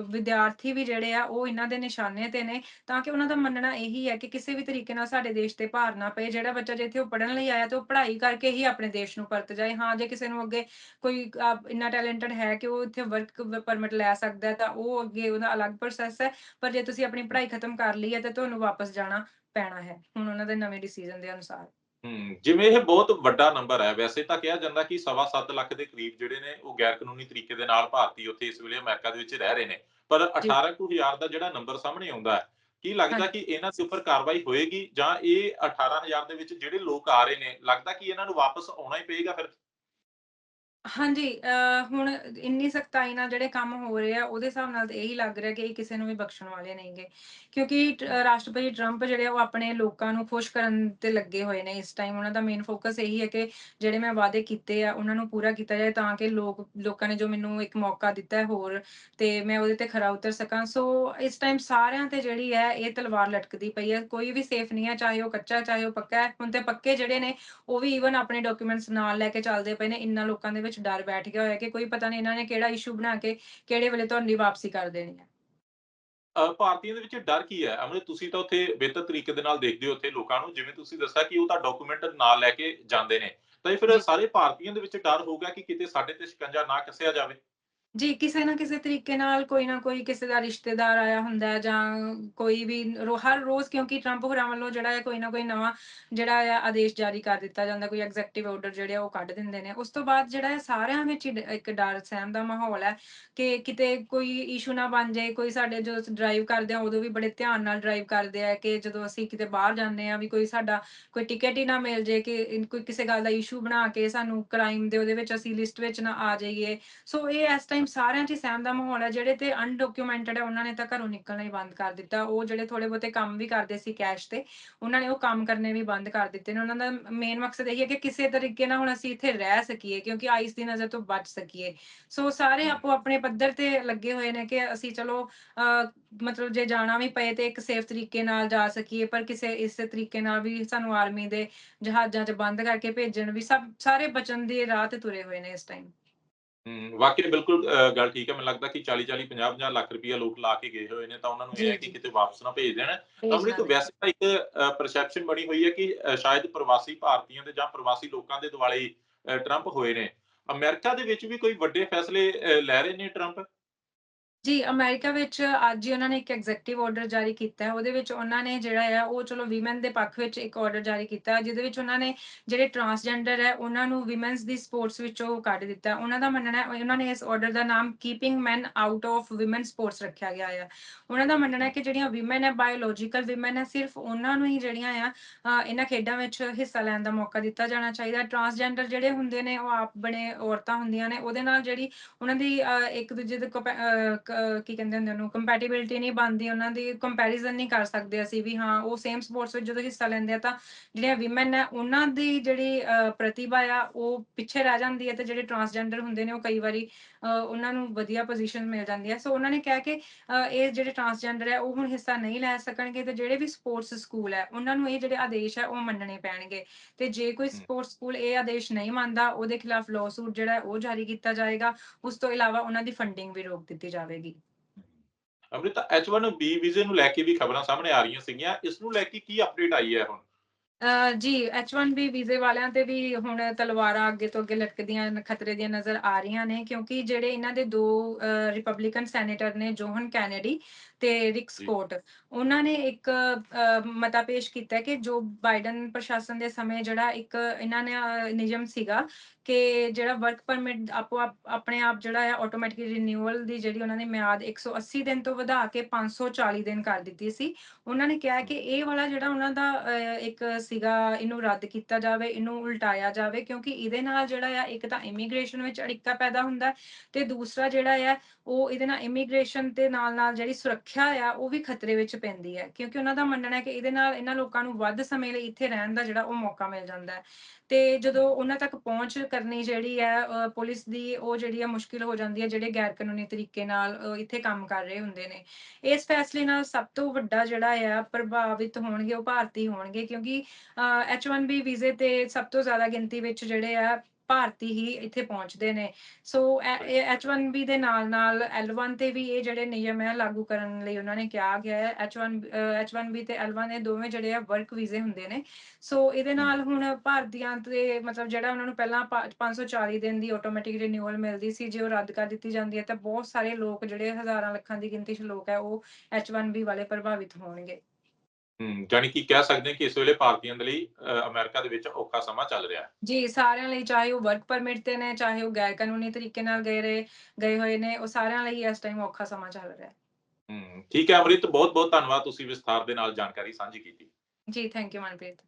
ਵਿਦਿਆਰਥੀ ਵੀ ਜਿਹੜੇ ਆ ਉਹ ਇਹਨਾਂ ਦੇ ਨਿਸ਼ਾਨੇ ਤੇ ਨੇ ਤਾਂ ਕਿ ਉਹਨਾਂ ਦਾ ਮੰਨਣਾ ਇਹੀ ਹੈ ਕਿ ਕਿਸੇ ਵੀ ਤਰੀਕੇ ਨਾਲ ਸਾਡੇ ਦੇਸ਼ ਤੇ ਭਾਰ ਨਾ ਪਏ। ਜਿਹੜਾ ਬੱਚਾ ਜੇ ਇੱਥੇ ਉਹ ਪੜ੍ਹਨ ਲਈ ਆਇਆ ਤੇ ਉਹ ਪੜ੍ਹਾਈ ਕਰਕੇ ਹੀ ਆਪਣੇ ਦੇਸ਼ ਨੂੰ ਪਰਤ ਜਾਏ। ਹਾਂ ਜੇ ਕਿਸੇ ਨੂੰ ਅੱਗੇ ਕੋਈ ਇੰਨਾ ਟੈਲੈਂਟਡ ਹੈ ਕਿ ਉਹ ਇੱਥੇ ਵਰਕ ਪਰਮਿਟ ਲੈ ਸਕਦਾ ਤਾਂ ਉਹ ਅੱਗੇ ਉਹਦਾ ਅਲੱਗ ਪ੍ਰੋਸੈਸ ਹੈ। ਪਰ ਜੇ ਤੁਸੀਂ ਆਪਣੀ ਪੜ੍ਹਾਈ ਖਤਮ ਕਰ ਲਈ ਹੈ ਤੇ ਤੁਹਾਨੂੰ ਵਾਪਸ ਜਾਣਾ ਪੈਣਾ ਹੈ ਹੁਣ ਉਹਨਾਂ ਦੇ ਨਵੇਂ ਡਿਸੀਜਨ ਦੇ ਅਨੁਸਾਰ ਹੂੰ, ਜਿਵੇਂ ਇਹ ਬਹੁਤ ਵੱਡਾ ਨੰਬਰ ਹੈ, ਵੈਸੇ ਤਾਂ ਕਿਹਾ ਜਾਂਦਾ ਕਿ ਸਵਾ ਸੱਤ ਲੱਖ ਦੇ ਕਰੀਬ ਜਿਹੜੇ ਨੇ ਉਹ ਗੈਰ ਕਾਨੂੰਨੀ ਤਰੀਕੇ ਦੇ ਨਾਲ ਭਾਰਤੀ ਉੱਥੇ ਇਸ ਵੇਲੇ ਅਮਰੀਕਾ ਦੇ ਵਿੱਚ ਰਹਿ ਰਹੇ ਨੇ। ਪਰ ਜੀ 18 ਕੁ ਹਜ਼ਾਰ ਦਾ ਜਿਹੜਾ ਨੰਬਰ ਸਾਹਮਣੇ ਆਉਂਦਾ ਹੈ, ਕੀ ਲੱਗਦਾ ਕਿ ਇਹਨਾਂ ਦੇ ਉੱਪਰ ਕਾਰਵਾਈ ਹੋਏਗੀ ਜਾਂ ਇਹ 18,000 ਦੇ ਵਿੱਚ ਜਿਹੜੇ ਲੋਕ ਆ ਰਹੇ ਨੇ, ਲੱਗਦਾ ਕਿ ਇਹਨਾਂ ਨੂੰ ਵਾਪਸ ਆਉਣਾ ਹੀ ਪਏਗਾ ਫਿਰ? ਹਾਂਜੀ ਅ, ਹੁਣ ਇੰਨੀ ਸਖਤਾਈ ਨਾਲ ਜਿਹੜੇ ਕੰਮ ਹੋ ਰਹੇ ਆ ਉਹਦੇ ਹਿਸਾਬ ਨਾਲ ਤਾਂ ਇਹੀ ਲੱਗ ਰਿਹਾ ਕਿ ਇਹ ਕਿਸੇ ਨੂੰ ਵੀ ਬਖਸ਼ਣ ਵਾਲੇ ਨਹੀਂਗੇ ਕਿਉਂਕਿ ਟ- ਅ, ਰਾਸ਼ਟਰਪਤੀ ਟਰੰਪ ਜਿਹੜੇ ਆ ਉਹ ਆਪਣੇ ਲੋਕਾਂ ਨੂੰ ਖੁਸ਼ ਕਰਨ ਤੇ ਲੱਗੇ ਹੋਏ ਨੇ ਇਸ ਟਾਈਮ ਉਹਨਾਂ ਦਾ ਮੇਨ ਫੋਕਸ ਇਹੀ ਹੈ ਕਿ ਜਿਹੜੇ ਮੈਂ ਵਾਅਦੇ ਕੀਤੇ ਆ ਉਹਨਾਂ ਨੂੰ ਪੂਰਾ ਕੀਤਾ ਜਾਏ ਤਾਂ ਕਿ ਲੋਕ ਲੋਕਾਂ ਨੇ ਜੋ ਮੈਨੂੰ ਇੱਕ ਮੌਕਾ ਦਿੱਤਾ ਹੈ ਹੋਰ ਤੇ ਮੈਂ ਉਹਦੇ ਤੇ ਖਰਾ ਉਤਰ ਸਕਾਂ। ਸੋ ਇਸ ਟਾਈਮ ਸਾਰਿਆਂ ਤੇ ਜਿਹੜੀ ਹੈ ਇਹ ਤਲਵਾਰ ਲਟਕਦੀ ਪਈ ਹੈ। ਕੋਈ ਵੀ ਸੇਫ ਨਹੀਂ ਹੈ ਚਾਹੇ ਉਹ ਕੱਚਾ ਚਾਹੇ ਉਹ ਪੱਕਾ ਹੈ। ਹੁਣ ਤੇ ਪੱਕੇ ਜਿਹੜੇ ਨੇ ਉਹ ਵੀ ਈਵਨ ਆਪਣੇ ਡਾਕੂਮੈਂਟਸ ਨਾਲ ਲੈ ਕੇ ਚੱਲਦੇ ਪਏ ਨੇ। ਇੰਨਾ ਲੋਕਾਂ ਦੇ ਵਿੱਚ ਡਰ ਬੈਠ ਗਿਆ ਹੋਇਆ ਕਿ ਕੋਈ ਪਤਾ ਨਹੀਂ ਇਹਨਾਂ ਨੇ ਕਿਹੜਾ ਇਸ਼ੂ ਬਣਾ ਕੇ ਕਿਹੜੇ ਵੇਲੇ ਤੁਹਾਡੀ ਵਾਪਸੀ ਕਰ ਦੇਣੀ ਹੈ। ਭਾਰਤੀਆਂ ਦੇ ਵਿੱਚ ਡਰ ਕੀ ਹੈ? ਅਮਰਿਤ ਤੁਸੀਂ ਤਾਂ ਉੱਥੇ ਬਿਹਤਰ ਤਰੀਕੇ ਦੇ ਨਾਲ ਦੇਖਦੇ ਹੋ ਉੱਥੇ ਲੋਕਾਂ ਨੂੰ ਜਿਵੇਂ ਤੁਸੀਂ ਦੱਸਿਆ ਕਿ ਉਹ ਤਾਂ ਡਾਕੂਮੈਂਟ ਨਾਲ ਲੈ ਕੇ ਜਾਂਦੇ ਨੇ। ਤਾਂ ਇਹ ਫਿਰ। ਸਾਰੇ ਭਾਰਤੀਆਂ ਦੇ ਵਿੱਚ ਡਰ ਹੋਊਗਾ ਕਿ ਕਿਤੇ ਸਾਡੇ ਤੇ ਸ਼ਿਕੰਜਾ ਨਾ ਕੱਸਿਆ ਜਾਵੇ? ਜੀ ਕਿਸੇ ਨਾ ਕਿਸੇ ਤਰੀਕੇ ਨਾਲ ਕੋਈ ਨਾ ਕੋਈ ਕਿਸੇ ਦਾ ਰਿਸ਼ਤੇਦਾਰ ਆਇਆ ਹੁੰਦਾ ਹੈ ਜਾਂ ਕੋਈ ਵੀ ਰੋ- ਹਰ ਰੋਜ਼ ਕਿਉਂਕਿ ਟਰੰਪ ਹੋਰਾਂ ਵੱਲੋਂ ਜਿਹੜਾ ਹੈ ਕੋਈ ਨਾ ਕੋਈ ਨਵਾਂ ਜਿਹੜਾ ਹੈ ਆਦੇਸ਼ ਜਾਰੀ ਕਰ ਦਿੱਤਾ ਜਾਂਦਾ, ਕੋਈ ਐਗਜ਼ੈਕਟਿਵ ਆਰਡਰ ਜਿਹੜੇ ਆ ਉਹ ਕੱਢ ਦਿੰਦੇ ਨੇ। ਉਸ ਤੋਂ ਬਾਅਦ ਜਿਹੜਾ ਹੈ ਸਾਰਿਆਂ ਵਿੱਚ ਹੀ ਡ- ਇੱਕ ਡਰ ਸਹਿਮ ਦਾ ਮਾਹੌਲ ਹੈ ਕਿ ਕਿਤੇ ਕੋਈ ਇਸ਼ੂ ਨਾ ਬਣ ਜਾਏ, ਕੋਈ ਸਾਡੇ ਜਦੋਂ ਡਰਾਈਵ ਕਰਦੇ ਆ ਉਦੋਂ ਵੀ ਬੜੇ ਧਿਆਨ ਨਾਲ ਡਰਾਈਵ ਕਰਦੇ ਆ ਕਿ ਜਦੋਂ ਅਸੀਂ ਕਿਤੇ ਬਾਹਰ ਜਾਂਦੇ ਆ ਵੀ ਕੋਈ ਸਾਡਾ ਕੋਈ ਟਿਕਟ ਹੀ ਨਾ ਮਿਲ ਜਾਏ ਕਿ ਇਨ- ਕੋਈ ਕਿਸੇ ਗੱਲ ਦਾ ਇਸ਼ੂ ਬਣਾ ਕੇ ਸਾਨੂੰ ਕ੍ਰਾਈਮ ਦੇ ਉਹਦੇ ਵਿੱਚ ਅਸੀਂ ਲਿਸਟ ਵਿੱਚ ਨਾ ਆ ਜਾਈਏ। ਸੋ ਇਹ ਇਸ ਟਾਈਮ ਸਾਰਿਆਂ 'ਚ ਸਹਿਮ ਦਾ ਮਾਹੌਲ ਹੈ ਜਿਹੜੇ ਤੇ ਅਨਡਾਕੂਮੈਂਟਡ ਹੈ ਉਹਨਾਂ ਨੇ ਤਾਂ ਘਰੋਂ ਨਿਕਲਣਾ ਹੀ ਬੰਦ ਕਰ ਦਿੱਤਾ। ਉਹ ਜਿਹੜੇ ਥੋੜੇ ਬਹੁਤੇ ਕੰਮ ਵੀ ਕਰਦੇ ਸੀ ਕੈਸ਼ ਤੇ ਉਹਨਾਂ ਨੇ ਉਹ ਕੰਮ ਕਰਨੇ ਵੀ ਬੰਦ ਕਰ ਦਿੱਤੇ ਨੇ। ਉਹਨਾਂ ਦਾ ਮੇਨ ਮਕਸਦ ਇਹ ਹੈ ਕਿ ਕਿਸੇ ਤਰੀਕੇ ਨਾਲ ਹੁਣ ਅਸੀਂ ਇੱਥੇ ਰਹਿ ਸਕੀਏ ਕਿਉਂਕਿ ਆਈਸ ਦੀ ਨਜ਼ਰ ਤੋਂ ਬਚ ਸਕੀਏ। ਸੋ ਸਾਰੇ। ਆਪੋ ਆਪਣੇ ਪੱਧਰ ਤੇ ਲੱਗੇ ਹੋਏ ਨੇ ਕਿ ਅਸੀਂ ਚਲੋ ਮਤਲਬ ਜੇ ਜਾਣਾ ਵੀ ਪਏ ਤੇ ਇੱਕ ਸੇਫ ਤਰੀਕੇ ਨਾਲ ਜਾ ਸਕੀਏ ਪਰ ਕਿਸੇ ਇਸ ਤਰੀਕੇ ਨਾਲ ਵੀ ਸਾਨੂੰ ਆਰਮੀ ਦੇ ਜਹਾਜ਼ਾਂ 'ਚ ਬੰਦ ਕਰਕੇ ਭੇਜਣ ਵੀ ਸਭ ਸਾਰੇ ਬਚਣ ਦੀ ਰਾਹ ਤੇ ਤੁਰੇ ਹੋਏ ਨੇ ਇਸ ਟਾਈਮ ਵਾਕਈ ਬਿਲਕੁਲ ਗੱਲ ਠੀਕ ਹੈ ਮੈਨੂੰ ਲੱਗਦਾ ਕਿ 40 40 50 50 ਲੱਖ ਰੁਪਇਆ ਲੋਕ ਲਾ ਕੇ ਗਏ ਹੋਏ ਨੇ ਤਾਂ ਉਹਨਾਂ ਨੂੰ ਇਹ ਹੈ ਕਿ। ਕਿਤੇ ਵਾਪਸ ਨਾ ਭੇਜ ਦੇਣ ਅਮਰਿਤ। ਵੈਸੇ ਤਾਂ ਇੱਕ ਪਰਸੈਪਸ਼ਨ ਬਣੀ ਹੋਈ ਹੈ ਕਿ ਸ਼ਾਇਦ ਪ੍ਰਵਾਸੀ ਭਾਰਤੀਆਂ ਦੇ ਜਾਂ ਪ੍ਰਵਾਸੀ ਲੋਕਾਂ ਦੇ ਅ, ਟਰੰਪ ਹੋਏ ਨੇ ਅਮਰੀਕਾ ਦੇ ਵਿੱਚ ਵੀ ਕੋਈ ਵੱਡੇ ਫੈਸਲੇ ਲੈ ਰਹੇ ਨੇ ਟਰੰਪ ਜੀ, ਅਮਰੀਕਾ ਵਿੱਚ ਅੱਜ ਹੀ ਉਹਨਾਂ ਨੇ ਇੱਕ ਐਗਜ਼ੈਕਟਿਵ ਆਰਡਰ ਜਾਰੀ ਕੀਤਾ ਹੈ। ਉਹਦੇ ਵਿੱਚ ਉਹਨਾਂ ਨੇ ਜਿਹੜਾ ਹੈ ਉਹ ਚਲੋ ਵੀਮਨ ਦੇ ਪੱਖ ਵਿੱਚ ਇੱਕ ਆਰਡਰ ਜਾਰੀ ਕੀਤਾ ਹੈ, ਜਿਹਦੇ ਵਿੱਚ ਉਹਨਾਂ ਨੇ ਜਿਹੜੇ ਟਰਾਂਸਜੈਂਡਰ ਹੈ ਉਹਨਾਂ ਨੂੰ ਵੀਮਨਸ ਦੀ ਸਪੋਰਟਸ ਵਿੱਚੋਂ ਕੱਢ ਦਿੱਤਾ ਹੈ। ਉਹਨਾਂ ਦਾ ਮੰਨਣਾ ਹੈ ਉਹਨਾਂ ਨੇ ਇਸ ਆਰਡਰ ਦਾ ਨਾਮ keeping men out of women sports ਰੱਖਿਆ ਗਿਆ ਹੈ। ਉਹਨਾਂ ਦਾ ਮੰਨਣਾ ਹੈ ਕਿ ਜਿਹੜੀਆਂ ਵੀਮਨ ਹੈ ਬਾਇਓਲੋਜੀਕਲ ਵੀਮਨ ਹੈ ਸਿਰਫ ਉਹਨਾਂ ਨੂੰ ਹੀ ਜਿਹੜੀਆਂ ਆ ਅ, ਇਹਨਾਂ ਖੇਡਾਂ ਵਿੱਚ ਹਿੱਸਾ ਲੈਣ ਦਾ ਮੌਕਾ ਦਿੱਤਾ ਜਾਣਾ ਚਾਹੀਦਾ। ਟਰਾਂਸਜੈਂਡਰ ਜਿਹੜੇ ਹੁੰਦੇ ਨੇ ਉਹ ਆਪ ਬਣੇ ਔਰਤਾਂ ਹੁੰਦੀਆਂ ਨੇ ਉਹਦੇ ਨਾਲ ਜਿਹੜੀ ਉਹਨਾਂ ਦੀ ਅ, ਇੱਕ ਦੂਜੇ ਦੇ ਕੰਪੈ ਅ, ਕ ਕੀ ਕਹਿੰਦੇ ਹੁੰਦੇ ਉਹਨੂੰ ਕੰਪੈਟੀਬਿਲਿਟੀ ਨਹੀਂ ਬਣਦੀ, ਉਹਨਾਂ ਦੀ ਕੰਪੈਰੀਜ਼ਨ ਨਹੀਂ ਕਰ ਸਕਦੇ ਅਸੀਂ ਵੀ ਹਾਂ, ਉਹ ਸੇਮ ਸਪੋਰਟਸ ਵਿੱਚ ਜਦੋਂ ਹਿੱਸਾ ਲੈਂਦੇ ਆ ਤਾਂ ਜਿਹੜੀਆਂ ਵਿਮਨ ਹੈ ਉਹਨਾਂ ਦੀ ਜਿਹੜੀ ਪ੍ਰਤਿਭਾ ਆ ਉਹ ਪਿੱਛੇ ਰਹਿ ਜਾਂਦੀ ਹੈ ਤੇ ਜਿਹੜੇ ਟਰਾਂਸਜੈਂਡਰ ਹੁੰਦੇ ਨੇ ਉਹ ਕਈ ਵਾਰੀ ਉਹਨਾਂ ਨੂੰ ਵਧੀਆ ਪੋਜੀਸ਼ਨ ਮਿਲ ਜਾਂਦੀ ਹੈ। ਸੋ ਉਹਨਾਂ ਨੇ ਕਿਹਾ ਕਿ ਇਹ ਜਿਹੜੇ ਟਰਾਂਸਜੈਂਡਰ ਹੈ ਉਹ ਹੁਣ ਹਿੱਸਾ ਨਹੀਂ ਲੈ ਸਕਣਗੇ ਤੇ ਜਿਹੜੇ ਵੀ ਸਪੋਰਟਸ ਸਕੂਲ ਹੈ ਉਹਨਾਂ ਨੂੰ ਇਹ ਜਿਹੜੇ ਆਦੇਸ਼ ਹੈ ਉਹ ਮੰਨਣੇ ਪੈਣਗੇ ਤੇ ਜੇ ਕੋਈ ਸਪੋਰਟਸ ਸਕੂਲ ਇਹ ਆਦੇਸ਼ ਨਹੀਂ ਮੰਨਦਾ ਉਹਦੇ ਖਿਲਾਫ ਲਾਅਸੂਟ ਜਿਹੜਾ ਹੈ ਉਹ ਜਾਰੀ ਕੀਤਾ ਜਾਏਗਾ। ਉਸ ਤੋਂ ਇਲਾਵਾ ਉਹਨਾਂ ਦੀ ਫੰਡਿੰਗ ਵੀ ਰੋਕ ਦਿੱਤੀ ਜਾਵੇਗੀ। ਅਮ੍ਰਿਤਾ H1B ਵੀਜ਼ੇ ਨੂੰ ਲੈ ਕੇ ਵੀ ਖਬਰਾਂ ਸਾਹਮਣੇ ਆ ਰਹੀਆਂ ਸੀਗੀਆਂ। ਇਸ ਨੂੰ ਲੈ ਕੇ ਕੀ ਅਪਡੇਟ ਆਈ ਹੈ ਹੁਣ? ਜੀ H1B ਵੀਜ਼ੇ ਵਾਲਿਆਂ ਤੇ ਵੀ ਹੁਣ ਤਲਵਾਰਾਂ ਅੱਗੇ ਤੋਂ ਅੱਗੇ ਲਟਕਦੀਆਂ ਖਤਰੇ ਦੀਆਂ ਨਜ਼ਰ ਆ ਰਹੀਆਂ ਨੇ। ਕਿਉਂਕਿ ਜਿਹੜੇ ਇਹਨਾਂ ਦੇ ਦੋ ਰਿਪਬਲਿਕਨ ਸੈਨੇਟਰ ਨੇ ਜੋਹਨ ਕੈਨੇਡੀ ਤੇ ਰਿਕ ਜੀ। ਸਕੋਟ ਉਹਨਾਂ ਨੇ ਇੱਕ ਮਤਾ ਪੇਸ਼ ਕੀਤਾ ਕਿ ਜੋ ਬਾਈਡਨ ਪ੍ਰਸ਼ਾਸਨ ਦੇ ਸਮੇਂ ਜਿਹੜਾ ਇੱਕ ਇਹਨਾਂ ਨੇ ਨਿਯਮ ਸੀਗਾ ਕਿ ਜਿਹੜਾ ਵਰਕ ਪਰਮਿਟ ਆਪੋ ਆਪ ਆਪਣੇ ਆਪ ਜਿਹੜਾ ਹੈ ਆਟੋਮੈਟਿਕ ਰੀਨਿਊਅਲ ਦੀ ਜਿਹੜੀ ਉਹਨਾਂ ਨੇ ਮਿਆਦ 180 ਦਿਨ ਤੋਂ ਵਧਾ ਕੇ 540 ਦਿਨ ਕਰ ਦਿੱਤੀ ਸੀ ਉਹਨਾਂ ਨੇ ਕਿਹਾ ਕਿ ਇਹ ਵਾਲਾ ਜਿਹੜਾ ਉਹਨਾਂ ਦਾ ਇੱਕ ਸੀਗਾ ਇਹਨੂੰ ਰੱਦ ਕੀਤਾ ਜਾਵੇ ਇਹਨੂੰ ਉਲਟਾਇਆ ਜਾਵੇ ਕਿਉਂਕਿ ਇਹਦੇ ਨਾਲ ਜਿਹੜਾ ਆ ਇੱਕ ਤਾਂ ਇਮੀਗ੍ਰੇਸ਼ਨ ਵਿੱਚ ਅੜਿੱਕਾ ਪੈਦਾ ਹੁੰਦਾ ਤੇ ਦੂਸਰਾ ਜਿਹੜਾ ਆ ਉਹ ਇਹਦੇ ਨਾਲ ਇਮੀਗ੍ਰੇਸ਼ਨ ਤੇ ਨਾਲ ਨਾਲ ਜਿਹੜੀ ਸੁਰੱਖਿਆ ਆ ਉਹ ਵੀ ਖਤਰੇ ਵਿੱਚ ਪੈਂਦੀ ਹੈ ਕਿਉਂਕਿ ਉਹਨਾਂ ਦਾ ਮੰਨਣਾ ਹੈ ਕਿ ਇਹਦੇ ਨਾਲ ਇਹਨਾਂ ਲੋਕਾਂ ਨੂੰ ਵੱਧ ਸਮੇਂ ਲਈ ਇੱਥੇ ਰਹਿਣ ਦਾ ਜਿਹੜਾ ਉਹ ਮੌਕਾ ਮਿਲ ਜਾਂਦਾ ਹੈ। ਤੇ ਜਦੋਂ ਉਹਨਾਂ ਤੱਕ ਪਹੁੰਚ ਕਰਨੀ ਜਿਹੜੀ ਹੈ ਪੁਲਿਸ ਦੀ ਉਹ ਜਿਹੜੀ ਹੈ ਮੁਸ਼ਕਿਲ ਹੋ ਜਾਂਦੀ ਹੈ ਜਿਹੜੇ ਗੈਰ ਕਾਨੂੰਨੀ ਤਰੀਕੇ ਨਾਲ ਇੱਥੇ ਕੰਮ ਕਰ ਰਹੇ ਹੁੰਦੇ ਨੇ ਇਸ ਫੈਸਲੇ ਨਾਲ ਸਭ ਤੋਂ ਵੱਡਾ ਜਿਹੜਾ ਆ ਪ੍ਰਭਾਵਿਤ ਹੋਣਗੇ ਉਹ ਭਾਰਤੀ ਹੋਣਗੇ ਕਿਉਂਕਿ ਅ, H1B ਵੀਜ਼ੇ ਤੇ ਸਭ ਤੋਂ ਜ਼ਿਆਦਾ ਗਿਣਤੀ ਵਿੱਚ ਜਿਹੜੇ ਆ ਭਾਰਤੀ ਹੀ ਇੱਥੇ ਪਹੁੰਚਦੇ ਨੇ। ਸੋ ਇਹ ਇਹ H1B ਦੇ ਨਾਲ ਨਾਲ L1 ਤੇ ਵੀ ਇਹ ਜਿਹੜੇ ਨਿਯਮ ਹੈ ਲਾਗੂ ਕਰਨ ਲਈ ਉਹਨਾਂ ਨੇ ਕਿਹਾ ਗਿਆ ਹੈ H1 ਅ, H1B ਤੇ L1 ਇਹ ਦੋਵੇਂ ਜਿਹੜੇ ਆ ਵਰਕ ਵੀਜ਼ੇ ਹੁੰਦੇ ਨੇ। ਸੋ ਇਹਦੇ ਨਾਲ ਹੁਣ ਭਾਰਤੀਆਂ ਤੇ ਮਤਲਬ ਜਿਹੜਾ ਉਹਨਾਂ ਨੂੰ ਪਹਿਲਾਂ ਪਾ- 540 ਦਿਨ ਦੀ ਆਟੋਮੈਟਿਕ ਰਿਨਿਊਅਲ ਮਿਲਦੀ ਸੀ ਜੇ ਉਹ ਰੱਦ ਕਰ ਦਿੱਤੀ ਜਾਂਦੀ ਹੈ ਤਾਂ ਬਹੁਤ ਸਾਰੇ ਲੋਕ ਜਿਹੜੇ ਹਜ਼ਾਰਾਂ ਲੱਖਾਂ ਦੀ ਗਿਣਤੀ 'ਚ ਲੋਕ ਹੈ ਉਹ H1B ਵਾਲੇ ਪ੍ਰਭਾਵਿਤ ਹੋਣਗੇ। ਜਾਨੀ ਕਿ ਕਹਿ ਸਕਦੇ ਹਾਂ ਕਿ ਇਸ ਵੇਲੇ ਭਾਰਤੀਆਂ ਦੇ ਲਈ ਅਮਰੀਕਾ ਦੇ ਵਿੱਚ ਔਖਾ ਸਮਾਂ ਚੱਲ ਰਿਹਾ ਹੈ। ਜੀ ਸਾਰਿਆਂ ਲਈ ਚਾਹੇ ਉਹ ਵਰਕ ਪਰਮਿਟ ਤੇ ਨੇ ਚਾਹੇ ਉਹ ਗੈਰ ਕਾਨੂੰਨੀ ਤਰੀਕੇ ਨਾਲ ਗਏ ਰਹੇ ਗਏ ਹੋਏ ਨੇ ਉਹ ਸਾਰਿਆਂ ਲਈ ਇਸ ਟਾਈਮ ਔਖਾ ਸਮਾਂ ਚੱਲ ਰਿਹਾ ਹੈ। ਹੂੰ ਠੀਕ ਹੈ ਅਮਰਿਤ ਬਹੁਤ ਬਹੁਤ ਧੰਨਵਾਦ ਤੁਸੀਂ ਵਿਸਥਾਰ ਦੇ ਨਾਲ ਜਾਣਕਾਰੀ ਸਾਂਝੀ ਕੀਤੀ। ਜੀ ਥੈਂਕ ਯੂ ਮਨਪ੍ਰੀਤ।